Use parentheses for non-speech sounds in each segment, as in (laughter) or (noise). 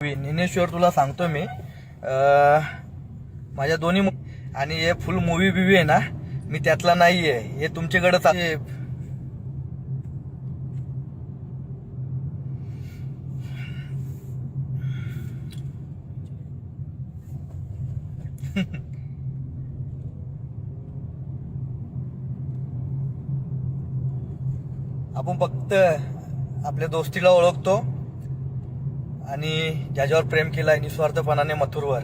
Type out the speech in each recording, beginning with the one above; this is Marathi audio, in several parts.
ज्ञानेश्वर तुला सांगतो मी. माझ्या दोन्ही आणि हे फुल मूवी बिवी आहे ना मी त्यातला नाही आहे हे तुमच्याकडे आहे. आपण फक्त आपल्या दोस्तीला ओळखतो. आणि ज्याच्यावर प्रेम केलाय निस्वार्थपणाने मथुरवर.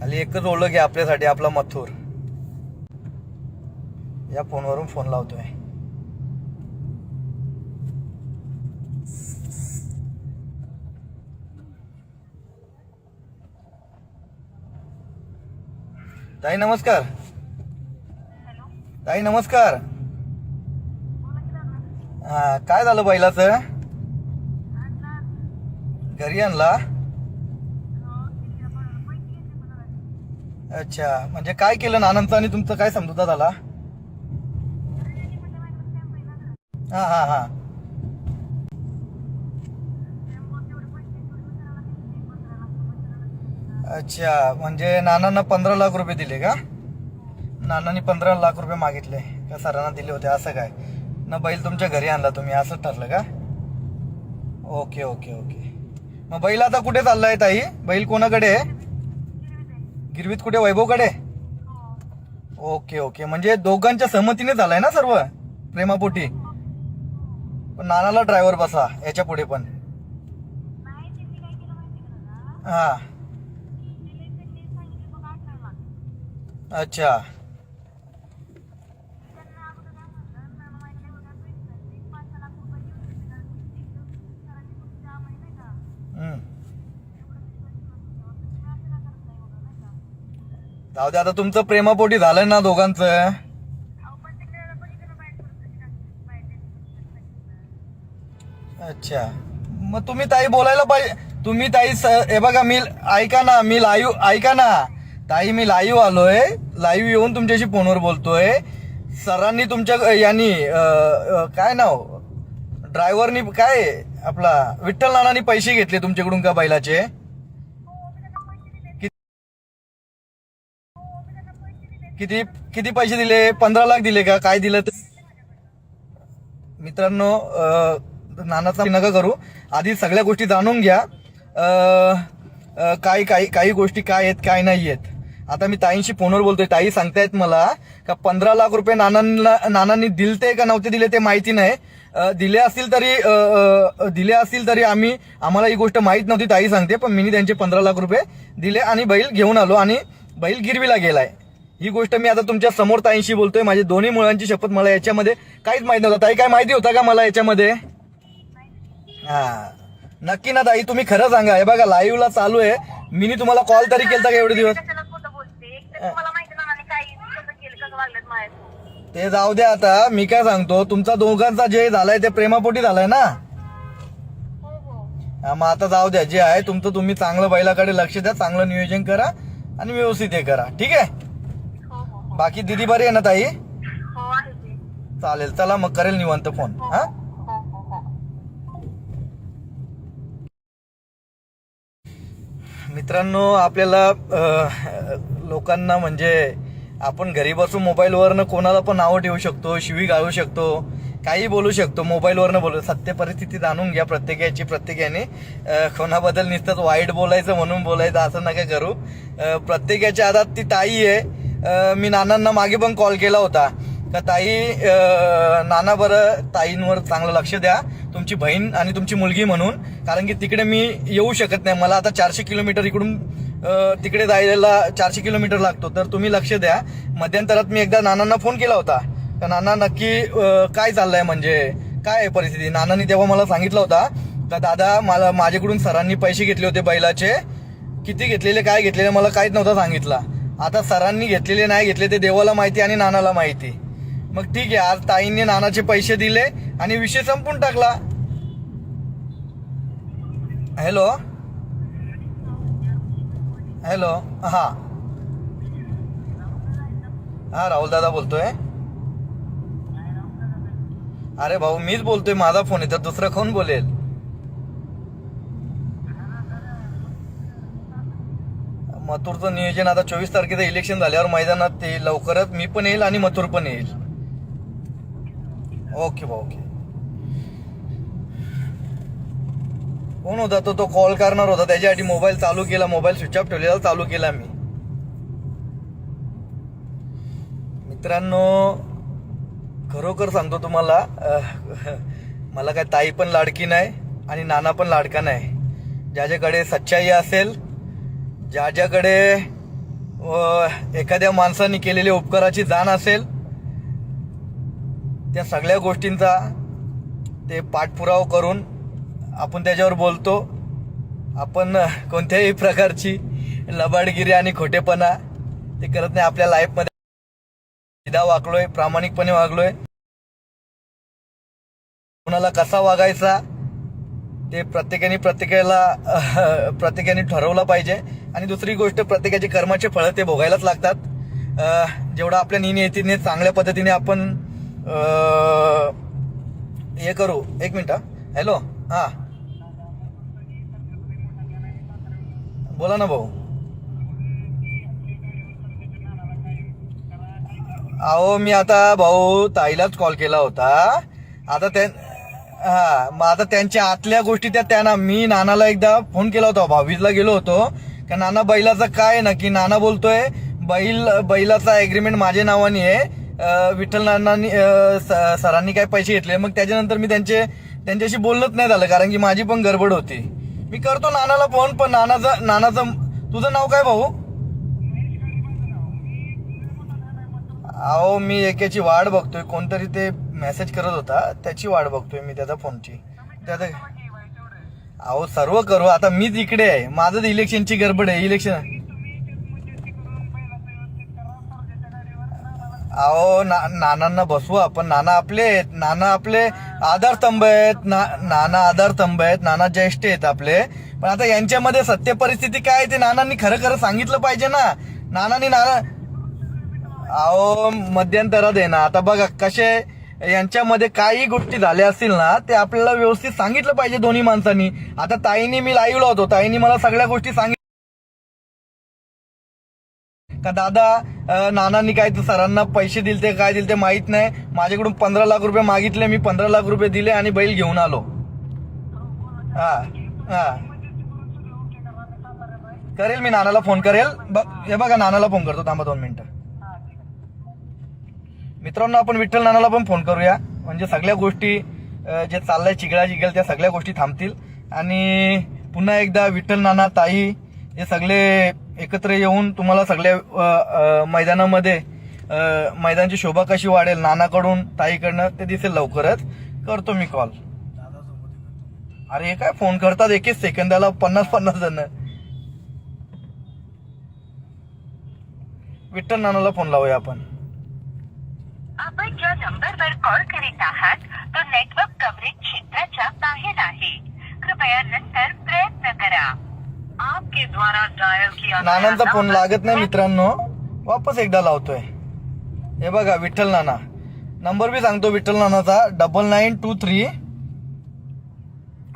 खाली एकच ओळख आहे आपल्यासाठी आपला मथुर. या फोनवरून फोन लावतोय. ताई नमस्कार. ताई नमस्कार. हा काय झालं बैलाचं? घरी आणला? अच्छा म्हणजे काय केलं नानांचं आणि तुमचं काय समजुता झाला? हा हा हा. अच्छा म्हणजे नानांना पंधरा लाख रुपये दिले का? नानांनी पंधरा लाख रुपये मागितले. का सरांना दिले होते? असं काय? न बैल तुमच्या घरी आणला तुम्ही? असं ठरलं का? Okay okay okay. मग बैल आता कुठे चाललाय ताई? बैल कोणाकडे गिरवीत कुठे? वैभवकडे? Okay okay. म्हणजे दोघांच्या सहमतीने झालाय ना सर्व? प्रेमापोटी? पण नानाला ड्रायव्हर बसा याच्यापुढे पण. हा. अच्छा. जाऊ दे आता तुमचं प्रेमापोटी झालंय ना दोघांचं. अच्छा. मग तुम्ही ताई बोलायला पाहिजे. तुम्ही ताई हे बघा मी ऐका ना मी लाईव्ह ऐका ना. ताई मी लाईव्ह आलोय. लाईव्ह येऊन तुमच्याशी फोनवर बोलतोय. सरांनी तुमच्या यांनी काय नाव? ड्रायव्हरनी काय आपला विठ्ठल नानानी पैसे घेतले तुमच्याकडून का बैलाचे? किती किती पैसे दिले? पंधरा लाख दिले का? काय दिलं ते? मित्रांनो नानाचा नका करू. आधी सगळ्या गोष्टी जाणून घ्या. काय काही काही काही गोष्टी काय आहेत काय नाही आहेत. आता मी ताईंशी फोनवर बोलतोय. ताई सांगतायत मला का पंधरा लाख रुपये नानांना नानांनी दिलते का नव्हते दिले ते माहिती नाही. दिले असतील तरी दिले असतील तरी आम्ही आम्हाला ही गोष्ट माहीत नव्हती ताई सांगते पण मी त्यांचे पंधरा लाख रुपये दिले आणि बैल घेऊन आलो आणि बैल गिरवीला गेलाय. ही गोष्ट मी आता तुमच्यासमोर ताईंशी बोलतोय माझी दोन्ही मुलांची शपथ मला याच्यामध्ये काहीच माहीत नव्हतं. ताई काय माहिती होता का मला याच्यामध्ये? हा. नक्की ना ताई तुम्ही खरं सांगा. हे बघा लाईव्हला चालू आहे. मी तुम्हाला कॉल तरी केलता का एवढे दिवस कशाला खोटं बोलते एक तर तुम्हाला माहिती ना आणि काही कसं केलं कसं वागलं माझ्या ते जाऊ द्या आता. मी काय सांगतो तुमचा दोघांचा जे झालाय ते प्रेमापोटी झालाय ना? हा, मग आता जाऊ द्या जे आहे तुमचं तुम्ही चांगलं बैलाकडे लक्ष द्या चांगलं नियोजन करा आणि व्यवस्थित हे करा. ठीक आहे? बाकी दिदी बरी आहे ना ताई? चालेल चला मग करेल निवांत फोन. हा? मित्रांनो आपल्याला लोकांना म्हणजे आपण घरी बसून मोबाईलवरनं कोणाला पण नावं ठेवू शकतो शिवी गाळू शकतो काही बोलू शकतो मोबाईलवरनं बोलू सत्य परिस्थिती जाणून घ्या प्रत्येकाची प्रत्येकाने. कोणाबद्दल नुसतंच वाईट बोलायचं म्हणून बोलायचं असं नका करू. प्रत्येकाच्या हातात ती ताई आहे. मी नानांना मागे पण कॉल केला होता. का ताई नाना बरं ताईंवर चांगलं लक्ष द्या. तुमची बहीण आणि तुमची मुलगी म्हणून. कारण की तिकडे मी येऊ शकत नाही. मला आता चारशे किलोमीटर इकडून तिकडे जायला चारशे किलोमीटर लागतो. तर तुम्ही लक्ष द्या. मध्यंतरात मी एकदा नानांना फोन केला होता. तर नाना नक्की काय चाललंय म्हणजे? काय आहे परिस्थिती? नानांनी तेव्हा मला सांगितलं होता. का दादा मला माझ्याकडून सरांनी पैसे घेतले होते बैलाचे. किती घेतलेले काय घेतलेले मला काहीच नव्हतं सांगितलं. आता सरांनी घेतलेले नाही घेतले ते देवाला माहिती आणि नानाला माहिती. मग ठीक आहे आज ताईंनी नानाचे पैसे दिले आणि विषय संपून टाकला. हॅलो? हॅलो हां हां राहुलदादा बोलतोय. अरे भाऊ मीच बोलतोय माझा फोन इथं दुसरं कोण बोलेल? मथुरचं नियोजन आता चोवीस तारखेचं इलेक्शन झाल्यावर मैदानात ते लवकरच मी पण येईल आणि मथुर पण येईल. ओके भाऊ ओके कोण होता? तो तो कॉल करणार होता. त्याच्यासाठी मोबाईल चालू केला. मोबाईल स्विच ऑफ ठेवलेला. चालू केला मी. मित्रांनो खरोखर सांगतो तुम्हाला मला काय ताई पण लाडकी नाही आणि नाना पण लाडका नाही. ज्याच्याकडे सच्चाई असेल ज्याच्याकडे एखाद्या माणसाने केलेली उपकाराची जाण असेल त्या सगळ्या गोष्टींचा ते पाठपुरावा करून आपण त्याच्यावर बोलतो. आपण कोणत्याही प्रकारची लबाडगिरी आणि खोटेपणा ते करत नाही. आपल्या लाईफमध्ये सीधा वागलोय प्रामाणिकपणे वागलोय. कुणाला कसा वागायचा ते प्रत्येकाने प्रत्येकाला प्रत्येकाने ठरवलं पाहिजे. आणि दुसरी गोष्ट प्रत्येकाचे कर्माचे फळं ते भोगायलाच लागतात. जेवढं आपल्या नियतीने चांगल्या पद्धतीने आपण हे करू. एक मिनिट हॅलो हां. बोला ना भाऊ. अहो मी आता भाऊ ताईलाच कॉल केला होता. आता त्या हा मग आता त्यांच्या आतल्या गोष्टी त्या त्यांना मी नानाला एकदा फोन केला होता भावीजला गेलो होतो. का नाना बैलाचं काय ना की नाना बोलतोय बैल बैलाचा ॲग्रीमेंट माझ्या नावाने आहे. विठ्ठल नानांनी स- सरांनी काय पैसे घेतले. मग त्याच्यानंतर मी त्यांचे त्यांच्याशी बोलणंच नाही झालं कारण की माझी पण गडबड होती. मी करतो नानाला फोन पण नानाचं नानाचं तुझं नाव काय भाऊ? अहो मी एकेची वाट बघतोय. कोणतरी ते मेसेज करत होता. त्याची वाट बघतोय मी त्याचा फोनची. त्याचा अहो सर्व करू. आता मीच इकडे आहे. माझं इलेक्शनची गडबड आहे. इलेक्शन अहो ना नानांना बसवू आपण. नाना आपले आहेत. नाना आपले आधारस्तंभ आहेत. ना नाना आधारस्तंभ आहेत. नाना ज्येष्ठ आहेत आपले. पण आता यांच्यामध्ये सत्य परिस्थिती काय ते नानांनी खरं खरं सांगितलं पाहिजे ना. नानांनी नाना अहो मध्यंतरात आहे ना. आता बघा कसे यांच्यामध्ये काही गोष्टी झाल्या असतील ना ते आपल्याला व्यवस्थित सांगितलं पाहिजे दोन्ही माणसांनी. आता ताईनी मी लाईव्हला होतो. ताईनी मला सगळ्या गोष्टी सांगितल्या. का दादा नानांनी काय ते सरांना पैसे दिले ते काय दिले ते माहीत नाही. माझ्याकडून पंधरा लाख रुपये मागितले मी पंधरा लाख रुपये दिले आणि बैल घेऊन आलो. हा हा. करेल मी नानाला फोन करेल. हे बघा नानाला फोन करतो. थांबा दोन मिनिटं. मित्रांनो आपण विठ्ठल नानाला पण फोन करूया. म्हणजे सगळ्या गोष्टी जे चाललंय चिगळा चिगळ त्या सगळ्या गोष्टी थांबतील. आणि पुन्हा एकदा विठ्ठल नाना ताई हे सगळे एकत्र येऊन तुम्हाला सगळ्या मैदानामध्ये मैदानची मैदानाची शोभा कशी वाढेल नानाकडून ताईकडनं ते दिसेल लवकरच. करतो मी कॉल अरे काय फोन करतात एकच सेकंदाला पन्नास पन्नास जण. विठ्ठल नानाला फोन लावूया आपण. आपण ज्या नंबरवर कॉल करीत आहात तो नेटवर्क कव्हरेज क्षेत्राच्या बाहेर आहे. कृपया नंतर प्रयत्न करा. आपके द्वारा डायल किया नानांचा फोन लागत नाही मित्रांनो. वापस एकदा लावतोय. हे बघा विठ्ठल नाना. नंबर बी सांगतो Vitthal नानाचा. Double nine two three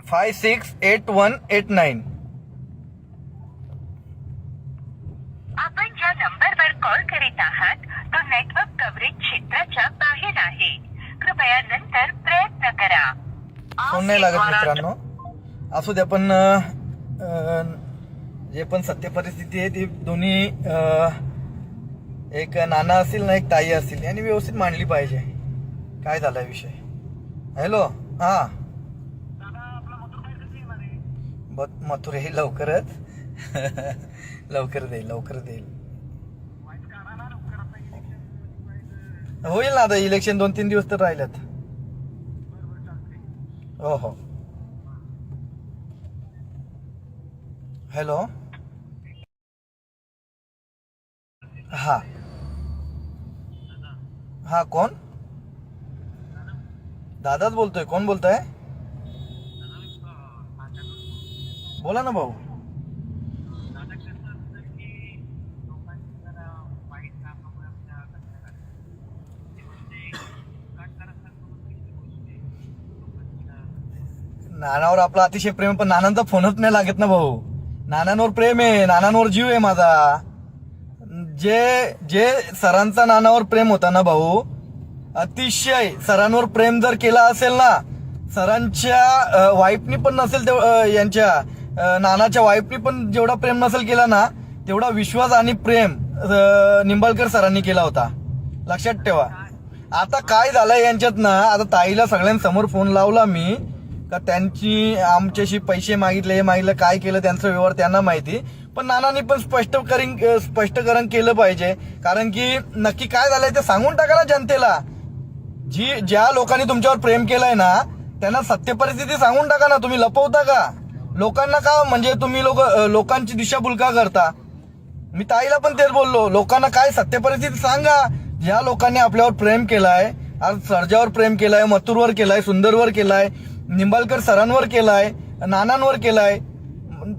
five six eight one eight nine. आपण ज्या नंबरवर कॉल करीत आहात तो नेटवर्क कव्हरेज क्षेत्राच्या बाहेर आहे. कृपया नंतर प्रयत्न करा. फोन नाही लागत मित्रांनो. असू द्या पण अं, जे पण सत्य परिस्थिती आहे ती दोन्ही एक नाना असतील ना एक ताई असतील यांनी व्यवस्थित मांडली पाहिजे. काय झालाय विषय? हॅलो हा. बत मथुर हे लवकरच. (laughs) लवकर देईल लवकर देईल होईल ना आता इलेक्शन दोन तीन दिवस तर राहिल्यात. हो हो. हॅलो. हा. हा कोण? दादाच बोलतोय. कोण बोलताय? बोला ना भाऊ. नानावर आपला अतिशय प्रेम पण नानांचा फोनच नाही लागत ना भाऊ. नानांवर प्रेम आहे नानांवर जीव आहे माझा. जे जे सरांचा नानावर प्रेम होता ना भाऊ? अतिशय. सरांवर प्रेम जर केला असेल ना सरांच्या वाईफनी पण नसेल तेव- यांच्या नानाच्या वाईफनी पण जेवढा प्रेम नसेल केला ना तेवढा विश्वास आणि प्रेम निंबाळकर सरांनी केला होता. लक्षात ठेवा. आता काय झालंय यांच्यात ना आता ताईला सगळ्यांसमोर फोन लावला मी. का त्यांची आमच्याशी पैसे मागितले हे मागितलं काय केलं त्यांचा व्यवहार त्यांना माहिती. पण नानांनी पण स्पष्टकरण स्पष्टकरण केलं पाहिजे. कारण की नक्की काय झालंय ते सांगून टाका ना जनतेला. जी ज्या लोकांनी तुमच्यावर प्रेम केलंय ना त्यांना सत्य परिस्थिती सांगून टाका ना तुम्ही लपवता का? लोकांना का म्हणजे तुम्ही लोक लोकांची दिशाभूल का करता? मी ताईला पण तेच बोललो लोकांना काय सत्य परिस्थिती सांगा. ज्या लोकांनी आपल्यावर प्रेम केलाय आज सर्जावर प्रेम केलाय मथुरवर केलाय सुंदरवर केलाय निंबाळकर सरांवर केलाय नानांवर केलाय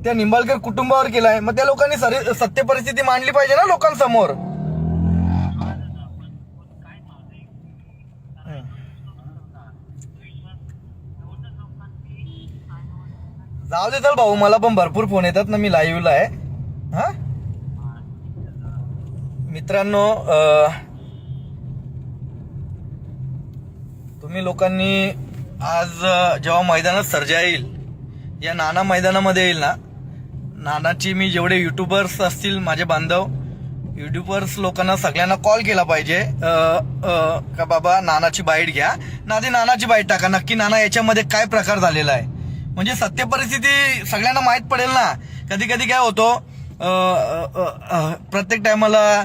त्या निंबाळकर कुटुंबावर केलाय मग त्या लोकांनी सरी- सत्य परिस्थिती मांडली पाहिजे ना लोकांसमोर. जाऊ दे चल भाऊ मला पण भरपूर फोन येतात ना मी लाईव्हला आहे. हा? मित्रांनो तुम्ही लोकांनी आज जेव्हा मैदानात सर्जा येईल या नाना मैदानामध्ये येईल ना नानाची मी जेवढे युट्यूबर्स असतील माझे बांधव युट्यूबर्स लोकांना सगळ्यांना कॉल केला पाहिजे. का बाबा नानाची बाईट घ्या. ना ती नानाची बाईट टाका. नक्की नाना याच्यामध्ये काय प्रकार झालेला आहे? म्हणजे सत्य परिस्थिती सगळ्यांना माहीत पडेल ना. कधी कधी काय होतो प्रत्येक टायमाला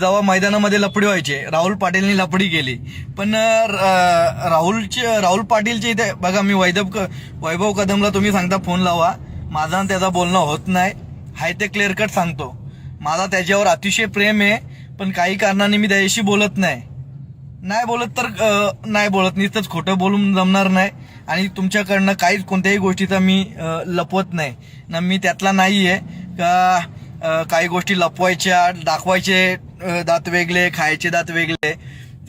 जेव्हा मैदानामध्ये लपडी व्हायचे राहुल पाटीलनी लपडी केली. पण राहुलचे राहुल पाटीलचे इथे बघा मी वैदव क- वैभव कदमला तुम्ही सांगता फोन लावा. माझा त्याचा बोलणं होत नाही. हाय ते क्लिअर कट सांगतो. माझा त्याच्यावर अतिशय प्रेम आहे पण काही कारणाने मी त्याच्याशी बोलत नाही. नाही बोलत तर नाही बोलत. नुसतंच खोटं बोलून जमणार नाही. आणि तुमच्याकडनं काहीच कोणत्याही गोष्टीचा मी लपवत नाही. ना मी त्यातला नाही आहे का काही गोष्टी लपवायच्या दाखवायचे दात वेगळे खायचे दात वेगळे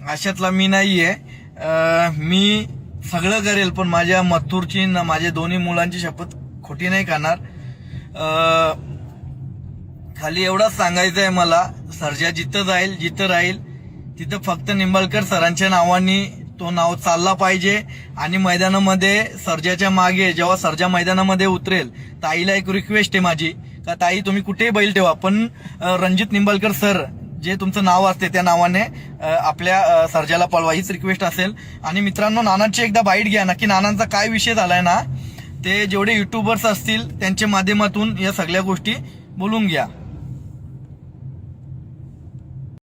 अशातला मी नाही आहे मी सगळं करेल पण माझ्या मथुरची ना माझ्या दोन्ही मुलांची शपथ खोटी नाही करणार खाली एवढंच सांगायचं आहे मला सर्जा जिथं जाईल जिथं राहील तिथं फक्त निंबाळकर सरांच्या नावाने तो नाव चालला पाहिजे. आणि मैदानामध्ये सर्जाच्या मागे जेव्हा सर्जा मैदानामध्ये उतरेल ताईला एक रिक्वेस्ट आहे माझी का ताई तुम्ही कुठेही बैल ठेवा पण रणजित निंबाळकर सर जे तुमचं नाव असते त्या नावाने आपल्या सर्जाला पळवा. हीच रिक्वेस्ट असेल. आणि मित्रांनो नानांची एकदा बाईट घ्या ना की नानांचा काय विषय झालाय ना ते जेवढे युट्यूबर्स असतील त्यांच्या माध्यमातून या सगळ्या गोष्टी बोलून घ्या.